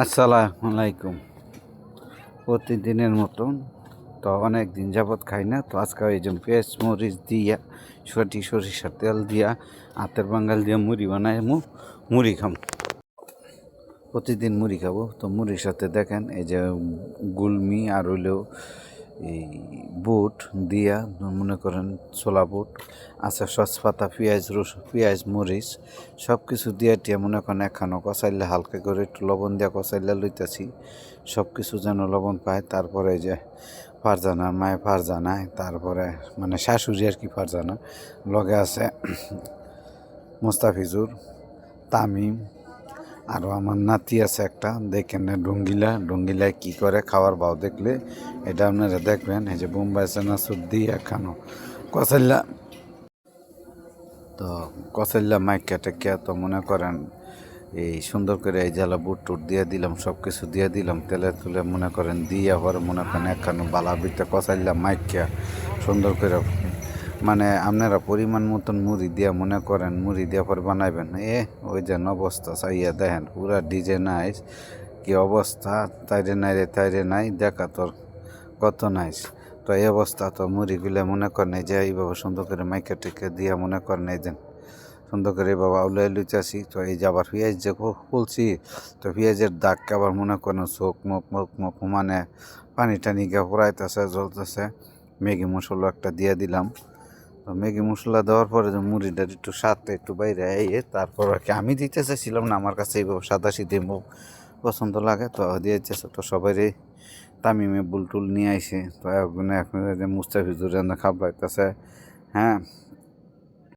আসসালামু আলাইকুম প্রতিদিনের মতন তো অনেক দিন যাবৎ খাই না, তো আজকে এই জন্য পেঁয়াজ, মরিচ দিয়া সটি সরিষার তেল দিয়া, আতের বাঙ্গাল দিয়া মুড়ি বানাই মু মুড়ি খাম। প্রতিদিন মুড়ি খাব। তো মুড়ির সাথে দেখেন এই যে গুলমি আর হইলেও এই বুট দিয়া মনে করেন ছোলা বুট, আছে সসপাতা, পেঁয়াজ রসুন, পেঁয়াজ মরিচ সব কিছু দিয়ে টিয়া মনে করেন একখানো কষাইলে হালকা করে একটু লবণ দিয়া কষাইলে লইতেছি সব কিছু যেন লবণ পায়। তারপরে যে ফারজানা মায়ে ফারজানায় তারপরে মানে শাশুড়ি আর কি ফারজানা, লগে আছে মোস্তাফিজুর, তামিম আরও আমার নাতি আছে একটা, দেখেন ডঙ্গিলা, ডঙ্গিলায় কী করে খাওয়ার ভাও দেখলে, এটা আপনারা দেখবেন, এই যে বোম্বাই সেনাসুর দিয়ে এখানো কসাল্লা তো কসাল্লা মাইকা টেকিয়া তো মনে করেন, এই সুন্দর করে এই জ্বালা বুট টুট দিয়ে দিলাম সব কিছু দিয়ে দিলাম, তেলে তুলে মনে করেন দিয়ে আবার মনে করেন একখানো বালা বিতে মাইকা সুন্দর করে মানে আপনারা পরিমাণ মতন মুড়ি দিয়া মনে করেন, মুড়ি দিয়া পর বানাইবেন। এ, ওই যেন অবস্থা, চাইয়া দেখেন, পুরা ডিজে নাইস কি অবস্থা, তাইরে নাই রে, তাইরে নাই, দেখা তোর কত নাইস তো এই অবস্থা, তো মুড়িগুলো মনে করেন যে এইভাবে সুন্দর করে মাইকে টেকে দিয়া মনে করেন, এই যেন সুন্দর করে বাবা উলাই লুচাছি, তো এই যে আবার পেঁয়াজ যে বলছি তো পেঁয়াজের দাগকে আবার মনে করেন, চোখ মুখ মুখ মুখ মানে পানি টানি গা ফুরাইতেছে, জ্বলতেছে। ম্যাগি মশলা একটা দিয়ে দিলাম। তো ম্যাগি মশলা দেওয়ার পরে যে মুড়িটা একটু স্বাদটা একটু বাইরে আইয়ে তারপর আর কি আমি দিতে চাইছিলাম না, আমার কাছে এইভাবে সাদা সিদ্ধি পছন্দ লাগে, তো দিয়ে দিতেছে তো সবারই তামিমে বুলটুল নিয়ে আইসে। তো এখন এখন মুস্তাফিজুর খাবলাইতেছে হ্যাঁ